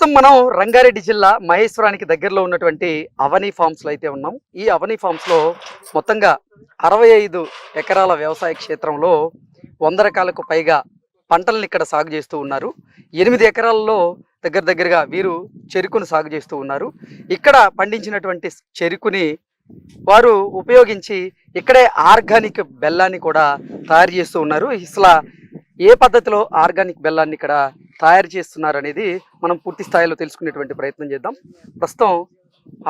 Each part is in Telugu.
ప్రస్తుతం మనం రంగారెడ్డి జిల్లా మహేశ్వరానికి దగ్గరలో ఉన్నటువంటి అవని ఫార్మ్స్లో అయితే ఉన్నాం. ఈ అవని ఫార్మ్స్లో మొత్తంగా అరవై ఐదు ఎకరాల వ్యవసాయ క్షేత్రంలో వంద రకాలకు పైగా పంటలను ఇక్కడ సాగు చేస్తూ ఉన్నారు. ఎనిమిది ఎకరాల్లో దగ్గర దగ్గరగా వీరు చెరుకును సాగు చేస్తూ ఉన్నారు. ఇక్కడ పండించినటువంటి చెరుకుని వారు ఉపయోగించి ఇక్కడే ఆర్గానిక్ బెల్లాన్ని కూడా తయారు చేస్తూ ఉన్నారు. ఇసలా ఏ పద్ధతిలో ఆర్గానిక్ బెల్లాన్ని ఇక్కడ తయారు చేస్తున్నారు అనేది మనం పూర్తి స్థాయిలో తెలుసుకునేటువంటి ప్రయత్నం చేద్దాం. ప్రస్తుతం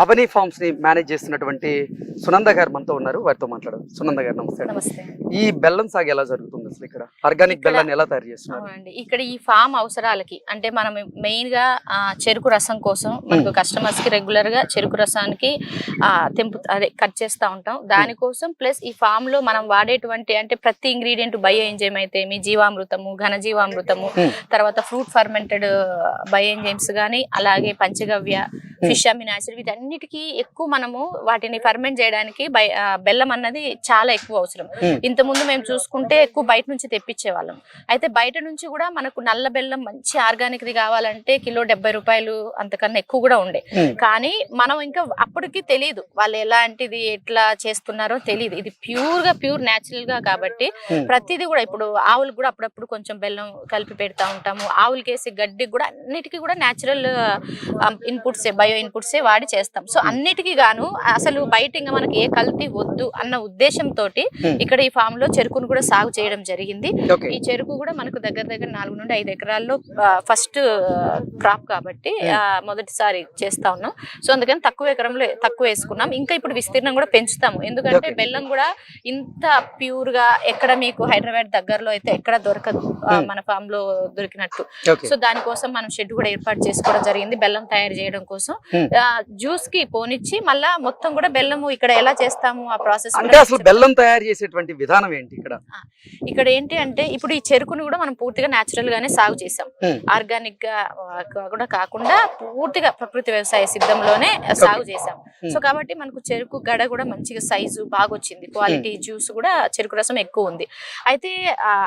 అవని ఫార్మ్స్ని మేనేజ్ చేస్తున్నటువంటి సునంద గారు మనతో ఉన్నారు. వారితో మాట్లాడదాం. సునంద గారు నమస్తే ఈ బెల్లం సాగు ఎలా జరుగుతుంది అసలు ఇక్కడ? ఆర్గానిక్ బెల్లాన్ని ఎలా తయారు చేస్తున్నారు? ఇక్కడ ఈ ఫామ్ అవసరాలకి అంటే మనం మెయిన్గా చెరుకు రసం కోసం మనకు కస్టమర్స్కి రెగ్యులర్గా చెరుకు రసానికి తెంపు అదే కట్ చేస్తూ ఉంటాం. దానికోసం ప్లస్ ఈ ఫామ్లో మనం వాడేటువంటి అంటే ప్రతి ఇంగ్రీడియంట్ బయో ఎంజైమ్ అయితే మీ జీవామృతము ఘనజీవామృతము Hmm. తర్వాత ఫ్రూట్ ఫర్మెంటెడ్ బయో ఎంజైమ్స్ కానీ అలాగే పంచగవ్య ఫిష్ అమిన్ యాసిడ్ వీటన్నిటికీ ఎక్కువ మనము వాటిని ఫర్మెంట్ చేయడానికి బెల్లం అన్నది చాలా ఎక్కువ అవసరం. ఇంత ముందు మేము చూసుకుంటే ఎక్కువ బయట నుంచి తెప్పించే వాళ్ళం అయితే బయట నుంచి కూడా మనకు నల్ల బెల్లం మంచి ఆర్గానిక్ ది కావాలంటే కిలో డెబ్బై రూపాయలు అంతకన్నా ఎక్కువ కూడా ఉండే. కానీ మనం ఇంకా అప్పటికి తెలియదు వాళ్ళు ఎలాంటిది ఎట్లా చేస్తున్నారో తెలియదు ఇది ప్యూర్గా ప్యూర్ న్యాచురల్గా కాబట్టి. ప్రతిదీ కూడా ఇప్పుడు ఆవులకు కూడా అప్పుడప్పుడు కొంచెం బెల్లం కలిపి పెడతా ఉంటాము. ఆవులకి వేసే గడ్డికి కూడా అన్నిటికీ కూడా న్యాచురల్ ఇన్పుట్స్ బయో ఇన్పుట్స్ వాడి చేస్తాం. సో అన్నిటికీ గాను అసలు బయట ఇంకా మనకి ఏ కల్తీ వద్దు అన్న ఉద్దేశంతో Hmm. ఇక్కడ ఈ ఫామ్లో చెరుకును కూడా సాగు చేయడం జరిగింది. ఈ చెరుకు కూడా మనకు దగ్గర దగ్గర నాలుగు నుండి ఐదు ఎకరాల్లో ఫస్ట్ క్రాప్ కాబట్టి ఆ, మొదటిసారి చేస్తా ఉన్నాం. సో అందుకని తక్కువ ఎకరంలో తక్కువ వేసుకున్నాం. ఇంకా ఇప్పుడు విస్తీర్ణం కూడా పెంచుతాము. ఎందుకంటే. బెల్లం కూడా ఇంత ప్యూర్గా ఎక్కడ మీకు హైదరాబాద్ దగ్గరలో అయితే ఎక్కడ దొరకదు Hmm. మన ఫామ్లో దొరికినట్టు. సో దానికోసం మనం షెడ్ కూడా ఏర్పాటు చేసుకోవడం జరిగింది. బెల్లం తయారు చేయడం కోసం. Hmm. జ్యూస్కి పోనిచ్చి మళ్ళా మొత్తం కూడా బెల్లము ఇక్కడ ఎలా చేస్తాము ఆ ప్రాసెస్ అంటే అసలు బెల్లం తయారు చేసేటువంటి విధానం ఏంటి ఇక్కడ? ఇక్కడ ఏంటి అంటే ఇప్పుడు ఈ చెరుకును కూడా మనం పూర్తిగా న్యాచురల్ గానే సాగు చేసాం. ఆర్గానిక్గా కూడా కాకుండా పూర్తిగా ప్రకృతి వ్యవసాయ సిద్ధంలోనే సాగు చేసాం. సో కాబట్టి మనకు చెరుకు గడ కూడా మంచిగా సైజు బాగా వచ్చింది క్వాలిటీ జ్యూస్ కూడా చెరుకు రసం ఎక్కువ ఉంది. అయితే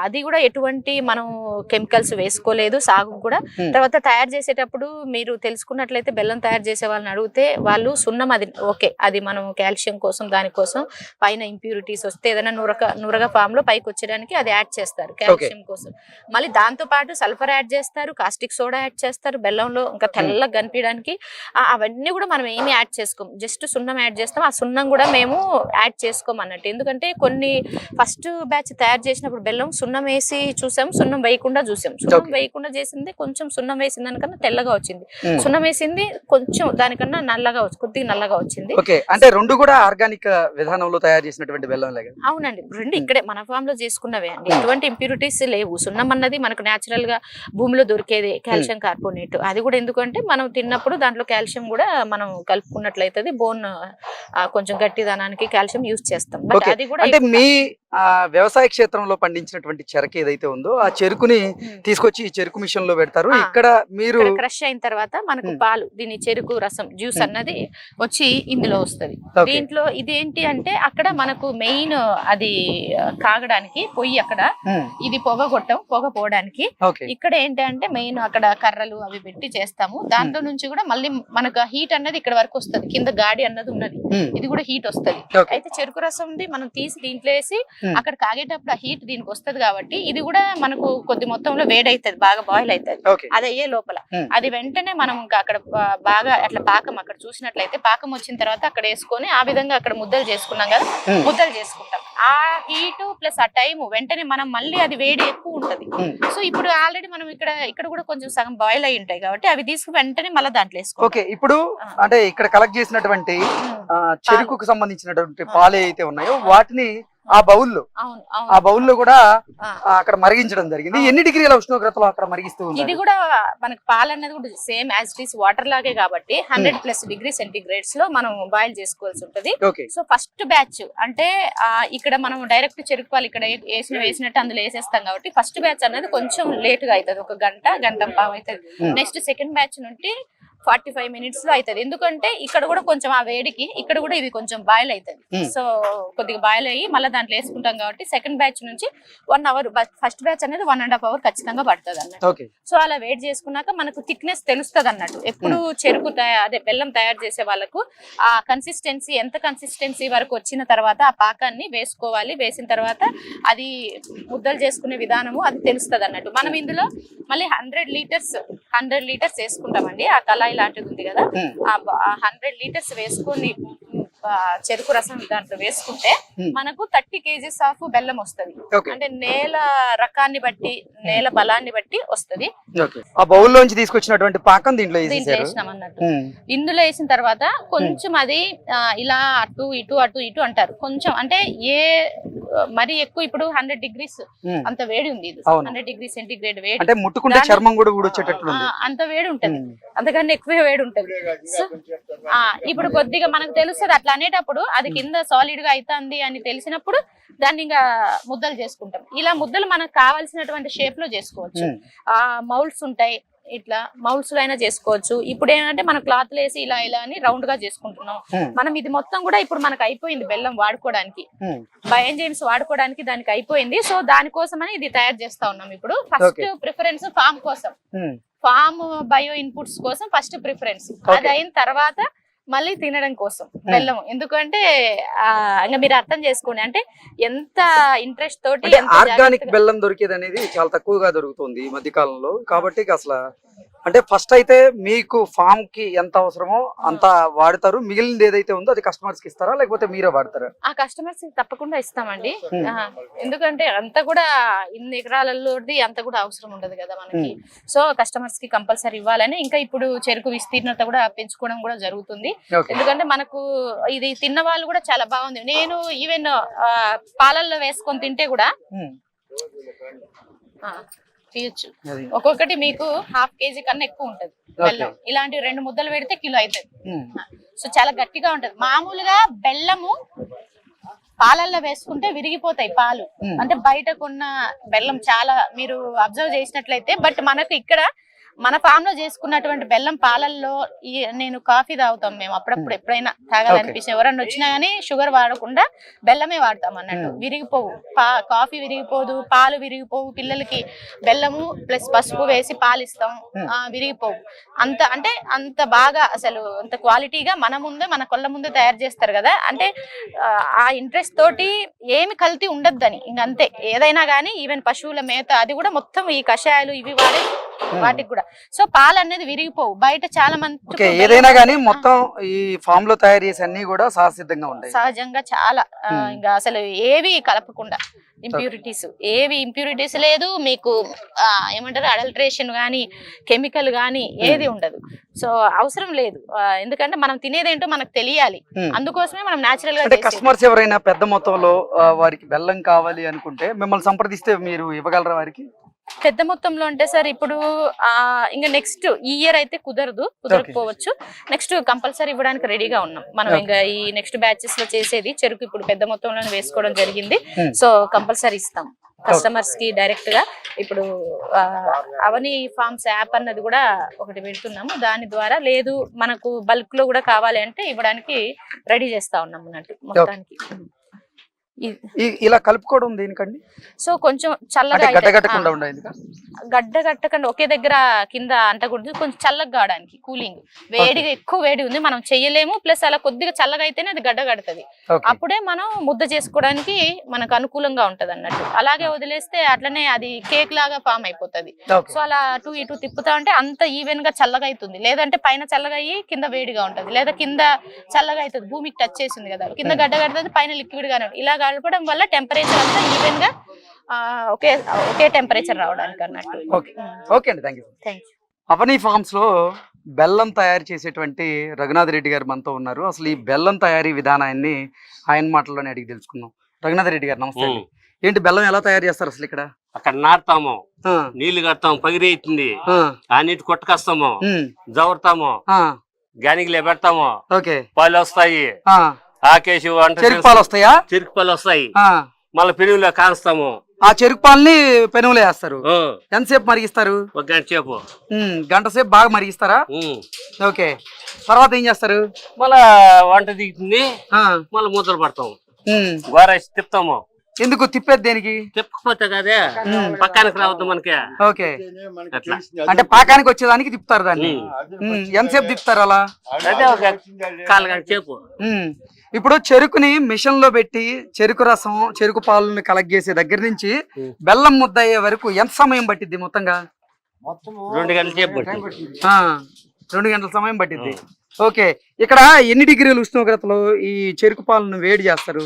అది కూడా ఎటువంటి మనం కెమికల్స్ వేసుకోలేదు సాగు కూడా. తర్వాత తయారు చేసేటప్పుడు మీరు తెలుసుకున్నట్లయితే బెల్లం తయారు చేసే వాళ్ళని అడిగితే వాళ్ళు సున్నం అది ఓకే అది మనం కాల్షియం కోసం దానికోసం పైన ఇంప్యూరిటీస్ వస్తే ఏదైనా నురక నురగ ఫామ్లో పైకి వచ్చేయడానికి అది యాడ్ చేస్తారు కాల్షియం కోసం. మళ్ళీ దాంతో పాటు సల్ఫర్ యాడ్ చేస్తారు కాస్టిక్ సోడా యాడ్ చేస్తారు బెల్లంలో ఇంకా తెల్లగా కనిపించడానికి అవన్నీ కూడా మనం ఏమి యాడ్ చేసుకోం జస్ట్ సున్నం యాడ్ చేస్తాం ఆ సున్నం కూడా మేము యాడ్ చేసుకోం అన్నట్టు. ఎందుకంటే కొన్ని ఫస్ట్ బ్యాచ్ తయారు చేసినప్పుడు బెల్లం సున్నం వేసి చూసాం సున్నం వేయకుండా చూసాం. సున్నం. వేయకుండా చేసింది కొంచెం సున్నం వేసిన దానికన్నా తెల్లగా వచ్చింది. సున్నం వేసింది కొంచెం దానికన్నా నల్లగా వచ్చి కొద్దిగా నల్లగా వచ్చింది. ఓకే అంటే రెండు కూడా ఆర్గానిక్ విధానంలో తయారు చేసినటువంటి బెల్లం అవునండి రెండు ఇక్కడే మన ఫామ్లో చేసుకున్నవే అండి. ఎటువంటి ఇంప్యూరిటీస్ లేవు. సున్నం అన్నది మనకు నేచురల్గా భూమిలో దొరికేది కాల్షియం కార్బోనేట్ అది కూడా ఎందుకంటే మనం తిన్నప్పుడు దాంట్లో కాల్షియం కూడా మనం కలుపుకున్నట్లయితే బోన్ కొంచెం గట్టిదనానికి కాల్షియం యూజ్ చేస్తాం. బట్. అది కూడా అంటే మీ ఆ, వ్యవసాయ క్షేత్రంలో పండించినటువంటి చెరకు ఏదైతే ఉందో ఆ చెరుకుని తీసుకొచ్చి ఈ చెరుకు మిషన్లో పెడతారు. ఇక్కడ మీరు క్రష్ అయిన తర్వాత మనకు. పాలు దీని చెరుకు రసం జ్యూస్. అన్నది వచ్చి ఇందులో వస్తది. దీంట్లో ఇది ఏంటి అంటే అక్కడ మనకు మెయిన్ అది కాగడానికి పొయ్యి అక్కడ ఇది పొగ కొట్టం పొగ పోవడానికి. ఇక్కడ ఏంటి అంటే మెయిన్ అక్కడ కర్రలు అవి పెట్టి చేస్తాము. దాంట్లో నుంచి కూడా మళ్ళీ మనకు హీట్ అన్నది ఇక్కడ వరకు వస్తది. కింద గాడి అన్నది ఉన్నది. ఇది కూడా హీట్ వస్తది. అయితే చెరుకు రసం ఉంది మనం తీసి దీంట్లో వేసి. అక్కడ కాగేటప్పుడు ఆ హీట్ దీనికి వస్తది కాబట్టి ఇది కూడా మనకు కొద్ది మొత్తంలో వేడైతది బాగా బాయిల్ అవుతుంది అది అయ్యే లోపల. అది వెంటనే మనం ఇంకా అక్కడ బాగా అట్లా పాకం అక్కడ చూసినట్లయితే పాకం వచ్చిన తర్వాత అక్కడ వేసుకొని ఆ విధంగా అక్కడ ముద్దలు చేసుకున్నాం కదా ముద్దలు చేసుకుంటాం. ఆ హీట్ ప్లస్ ఆ టైం వెంటనే మనం మళ్ళీ అది వేడి ఎక్కువ ఉంటది. సో ఇప్పుడు ఆల్రెడీ మనం ఇక్కడ ఇక్కడ కూడా కొంచెం సగం బాయిల్ అయి ఉంటాయి కాబట్టి అవి తీసుకు వెంటనే మళ్ళీ దాంట్లో వేసుకోవాలి. ఓకే. ఇప్పుడు. అంటే ఇక్కడ కలెక్ట్ చేసినటువంటి ఆ, చెరుకుకు సంబంధించినటువంటి పాలు ఏవైతే ఉన్నాయో వాటిని ఆ బౌల్లో. ఆ బౌల్లో కూడా అక్కడ మరిగించడం జరిగింది. ఎన్ని డిగ్రీల ఉష్ణోగ్రతలో అక్కడ మరిగిస్తూ ఇది కూడా మనకి పాలు అనేది కూడా same as it is water లాగే కాబట్టి హండ్రెడ్ ప్లస్ డిగ్రీ సెంటీగ్రేడ్స్లో మనం బాయిల్ చేసుకోవాల్సి ఉంటది. సో ఫస్ట్ బ్యాచ్ అంటే ఇక్కడ మనం డైరెక్ట్ చెరుకు పాలు ఇక్కడ వేసిన వేసినట్టు అందులో వేసేస్తాం కాబట్టి ఫస్ట్ బ్యాచ్ అనేది కొంచెం లేట్గా అవుతుంది. ఒక గంట గంట పావు అవుతుంది. నెక్స్ట్ సెకండ్ బ్యాచ్ నుండి ఫార్టీ ఫైవ్ మినిట్స్లో అవుతుంది ఎందుకంటే ఇక్కడ కూడా కొంచెం ఆ వేడికి ఇక్కడ కూడా ఇది కొంచెం బాయిల్ అవుతుంది Hmm. సో కొద్దిగా బాయిల్ అయ్యి మళ్ళీ దాంట్లో వేసుకుంటాం కాబట్టి సెకండ్ బ్యాచ్ నుంచి వన్ అవర్ ఫస్ట్ బ్యాచ్ అనేది వన్ అండ్ హాఫ్ అవర్ ఖచ్చితంగా పడుతుంది అన్నట్టు సో అలా వెయిట్ చేసుకున్నాక మనకు థిక్నెస్ తెలుస్తుంది అన్నట్టు ఎప్పుడు చెరుకు తయా- అదే బెల్లం తయారు చేసే వాళ్ళకు ఆ కన్సిస్టెన్సీ ఎంత కన్సిస్టెన్సీ వరకు వచ్చిన తర్వాత ఆ పాకాన్ని వేసుకోవాలి. వేసిన తర్వాత అది ముద్దలు చేసుకునే విధానము అది తెలుస్తుంది అన్నట్టు మనం ఇందులో మళ్ళీ హండ్రెడ్ లీటర్స్ హండ్రెడ్ లీటర్స్ వేసుకుంటామండి. ఆ కళాయి లాంటిది ఉంది కదా. ఆ హండ్రెడ్ లీటర్స్ వేసుకొని చెరుకు రసం దాంట్లో వేసుకుంటే. మనకు థర్టీ కేజీస్ ఆఫ్ బెల్లం వస్తది. అంటే నేల రకాన్ని బట్టి నేల బలాన్ని బట్టి వస్తది. ఆ బౌల్లోంచి తీసుకొచ్చినటువంటి పాకం దీంట్లో వేసినాం అన్నట్టు. ఇందులో వేసిన తర్వాత కొంచెం అది ఇలా అటు ఇటు అటు ఇటు అంటారు. కొంచెం అంటే ఏ మరి ఎక్కువ ఇప్పుడు హండ్రెడ్ డిగ్రీస్. అంత వేడి ఉంది. హండ్రెడ్ డిగ్రీ సెంటిగ్రేడ్ వేడి. అంటే ముట్టుకుంటే చర్మం కూడా ఊడొచ్చేటట్లుంది ఆ, అంత వేడి ఉంటది. అంతకన్నా ఎక్కువ వేడి ఉంటది. ఇప్పుడు కొద్దిగా మనకు తెలుస్తుంది అట్లా అనేటప్పుడు అది కింద సాలిడ్గా అవుతుంది అని తెలిసినప్పుడు దాన్ని ఇంకా ముద్దలు చేసుకుంటాం. ఇలా ముద్దలు మనకు కావాల్సినటువంటి షేప్లో చేసుకోవచ్చు. ఆ మౌల్డ్స్ ఉంటాయి. ఇట్లా మౌల్డ్స్లో అయినా చేసుకోవచ్చు. ఇప్పుడు ఏంటంటే మన క్లాత్ వేసి ఇలా ఇలా అని రౌండ్గా చేసుకుంటున్నాం. మనం ఇది మొత్తం కూడా ఇప్పుడు మనకు అయిపోయింది బెల్లం వాడుకోవడానికి. బయోజైమ్స్ వాడుకోవడానికి దానికి అయిపోయింది. సో దానికోసమని ఇది తయారు చేస్తా ఉన్నాం ఇప్పుడు. ఫస్ట్. ప్రిఫరెన్స్ ఫామ్ కోసం. ఫామ్ బయో ఇన్పుట్స్ కోసం ఫస్ట్ ప్రిఫరెన్స్ అది అయిన తర్వాత మళ్ళీ తినడం కోసం. బెల్లం ఎందుకంటే ఇంకా మీరు అర్థం చేసుకోండి. అంటే ఎంత ఇంట్రెస్ట్ తోటి ఆర్గానిక్ బెల్లం దొరికేది అనేది చాలా తక్కువగా దొరుకుతుంది ఈ మధ్య కాలంలో కాబట్టి అసలు అంటే ఫస్ట్ అయితే మీకు ఫామ్కి ఎంత అవసరమో అంత వాడతారు. మిగిలినది ఏదైతే ఉందో అది కస్టమర్స్కి ఇస్తారా? లేకపోతే మీరే వాడతారా? ఆ కస్టమర్స్ తప్పకుండా ఇస్తామండి. ఎందుకంటే అంత కూడా ఇన్ని ఎకరాలలోది అంత కూడా అవసరం ఉండదు కదా మనకి. సో కస్టమర్స్కి కంపల్సరీ ఇవ్వాలని ఇంకా ఇప్పుడు చెరుకు విస్తీర్ణత కూడా పెంచుకోవడం కూడా జరుగుతుంది. ఎందుకంటే మనకు ఇది తిన్న వాళ్ళు కూడా చాలా బాగుంది. నేను ఈవెన్ పాలల్లో వేసుకొని తింటే కూడా తీయొచ్చు. ఒక్కొక్కటి మీకు హాఫ్ కేజీ కన్నా ఎక్కువ ఉంటది. బెల్లం. ఇలాంటి రెండు ముద్దలు పెడితే కిలో అవుతుంది సో చాలా గట్టిగా ఉంటది. మామూలుగా బెల్లము పాలల్లో వేసుకుంటే విరిగిపోతాయి పాలు. అంటే బయటకున్న బెల్లం చాలా మీరు అబ్జర్వ్ చేసినట్లయితే బట్ మనకు ఇక్కడ మన ఫామ్లో చేసుకున్నటువంటి బెల్లం పాలల్లో ఈ నేను కాఫీ తాగుతాం మేము. అప్పుడప్పుడు ఎప్పుడైనా తాగాలనిపించిన ఎవరన్నా వచ్చినా గానీ షుగర్ వాడకుండా బెల్లమే వాడతాం అన్నట్టు. Hmm. విరిగిపోవు. పా కాఫీ విరిగిపోదు పాలు విరిగిపోవు. పిల్లలకి బెల్లము ప్లస్ పసుపు వేసి పాలు ఇస్తాం Hmm. ఆ, విరిగిపోవు. అంత అంటే అంత బాగా అసలు అంత క్వాలిటీగా మన ముందే మన కొల్ల ముందే తయారు చేస్తారు కదా. అంటే ఆ, ఆ ఇంట్రెస్ట్ తోటి ఏమి కల్తీ ఉండద్దని. ఇంకంతే ఏదైనా కానీ ఈవెన్ పశువుల మేత అది కూడా మొత్తం ఈ కషాయాలు ఇవి వాడే వాటికి కూడా. సో పాలు అనేది విరిగిపోవు. బయట చాలా మంది ఏదైనా కానీ మొత్తం ఈ ఫామ్లో తయారు చేసే అన్ని కూడా సహసిద్ధంగా ఉంటాయి. సహజంగా చాలా. ఇంకా అసలు ఏవి కలపకుండా. ఇంప్యూరిటీస్ ఏవి ఇంప్యూరిటీస్ లేదు. మీకు ఏమంటారు? అడల్ట్రేషన్ గానీ కెమికల్ గానీ ఏది ఉండదు. సో అవసరం లేదు. ఎందుకంటే మనం తినేదేంటో మనకు తెలియాలి. అందుకోసమే మనం నేచురల్గా. కస్టమర్స్ ఎవరైనా పెద్ద మొత్తంలో వారికి బెల్లం కావాలి అనుకుంటే మిమ్మల్ని సంప్రదిస్తే మీరు ఇవ్వగలరా వారికి? పెద్ద మొత్తంలో అంటే సార్ ఇప్పుడు ఆ ఇంకా నెక్స్ట్ ఈ ఇయర్ అయితే కుదరదు కుదరకపోవచ్చు. నెక్స్ట్ కంపల్సరీ ఇవ్వడానికి రెడీగా ఉన్నాం. మనం. ఇంకా ఈ నెక్స్ట్ బ్యాచెస్లో చేసేది చెరుకు ఇప్పుడు పెద్ద మొత్తంలో వేసుకోవడం జరిగింది. Hmm. సో కంపల్సరీ ఇస్తాం. కస్టమర్స్కి డైరెక్ట్గా ఇప్పుడు అవని ఫార్మ్స్ యాప్ అన్నది కూడా ఒకటి పెడుతున్నాము. దాని ద్వారా లేదు మనకు బల్క్లో కూడా కావాలి అంటే ఇవ్వడానికి రెడీ చేస్తా ఉన్నాం అన్నట్టు మొత్తానికి. ఈ- ఇలా కలుపుకోవడం దేనికండి? సో కొంచెం చల్లగా గడ్డ కట్టకుండా ఒకే దగ్గర కింద అంటకూడదు కొంచెం చల్లగా కావడానికి కూలింగ్. వేడిగా ఎక్కువ వేడి ఉంది. మనం చెయ్యలేము ప్లస్ అలా కొద్దిగా చల్లగా అయితేనే అది గడ్డ కడుతుంది అప్పుడే మనం ముద్ద చేసుకోవడానికి మనకు అనుకూలంగా ఉంటది అన్నట్టు. అలాగే వదిలేస్తే అట్లనే అది కేక్ లాగా ఫామ్ అయిపోతది. సో అలా అటు ఇటు తిప్పుతా ఉంటే అంత ఈవెన్గా చల్లగా అవుతుంది లేదంటే పైన చల్లగా అయ్యి కింద వేడిగా ఉంటది. లేదా కింద చల్లగా అవుతుంది భూమికి టచ్ చేసింది కదా. కింద గడ్డ కడుతుంది పైన లిక్విడ్ గానే. ఇలా కలపడం వల్ల టెంపరేచర్ అంతా ఈవెన్గా ఆ, ఒకే ఒకే టెంపరేచర్ రావడానికి అన్నట్టు. ఓకే. ఓకే అండి. Thank you. Thank you Avani ఫార్మ్స్లో బెల్లం తయారు చేసేటువంటి రఘునాథ్ రెడ్డి గారు మనతో ఉన్నారు. అసలు ఈ బెల్లం తయారీ విధానాన్ని ఆయన మాటల్లోనే అడిగి తెలుసుకుందాం. రఘునాథ్ రెడ్డి గారు నమస్తే. ఏంటి బెల్లం ఎలా తయారు చేస్తారు అసలు ఇక్కడ? అక్కడ నాటుతాము. నీళ్ళు కడతాము పగిరి అవుతుంది ఆ, నీటి కొట్టుకొస్తాము. జవరుతాము ఆ, గానిగిలే పెడతాము. ఓకే. పాలు వస్తాయి. ఆ, ఆకేసి వంట చెరుకు పాలు వస్తాయా? చెరుకు పాలు వస్తాయి. మళ్ళీ పెరుగులో కాలుస్తాము ఆ చెరుకు పాలని పెనుగులో వేస్తారు. ఎంతసేపు మరిగిస్తారు? ఒక గంట సేపు. గంట సేపు బాగా మరిగిస్తారా. ఓకే. తర్వాత ఏం చేస్తారు? మళ్ళా వంట దిగుతుంది. మళ్ళీ ముద్దలు పడతాం ఉమ్, గోరేసి తిప్పుతాము. ఎందుకు తిప్పేది దేనికి? తిప్పకపోతే కదే? పక్కానికి రావద్దు మనకి. ఓకే. అంటే పాకానికి వచ్చేదానికి తిప్పుతారు దాన్ని. ఎంతసేపు తిప్పుతారు అలా? అదే ఒక కాలు గంట సేపు. ఇప్పుడు చెరుకుని మిషన్లో పెట్టి చెరుకు రసం చెరుకు పాలను కలెక్ట్ చేసే దగ్గర నుంచి. బెల్లం ముద్ద అయ్యే వరకు ఎంత సమయం పట్టిద్ది మొత్తంగా? రెండు గంటల పట్టింది రెండు గంటల సమయం పట్టిద్ది. ఓకే ఇక్కడ ఎన్ని డిగ్రీల ఉష్ణోగ్రతలో ఈ చెరుకు పాలను వేడి చేస్తారు?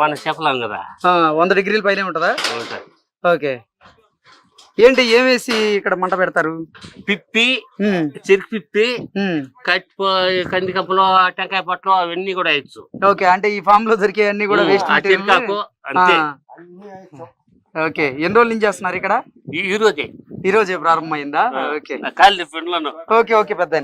మన చెప్పలేం కదా. ఆ, వంద డిగ్రీల పైనే ఉంటుందా? ఉంటది. ఓకే. ఏంటి ఏం వేసి ఇక్కడ మంట పెడతారు? పిప్పి చెరుకు పిప్పి. కట్టి కంది కప్పులు టెంకాయ పట్లు అవన్నీ కూడా వేయచ్చు. ఓకే అంటే ఈ ఫామ్లో దొరికే అన్ని కూడా వేస్ట్ ఆ చెరుకాకు అంతే. ఓకే ఎన్ని రోజుల నుంచి చేస్తున్నారు ఇక్కడ? ఈ రోజే. ఈ రోజే ప్రారంభమైందా? ఓకే. కాళ్ళు ఓకే ఓకే పెద్ద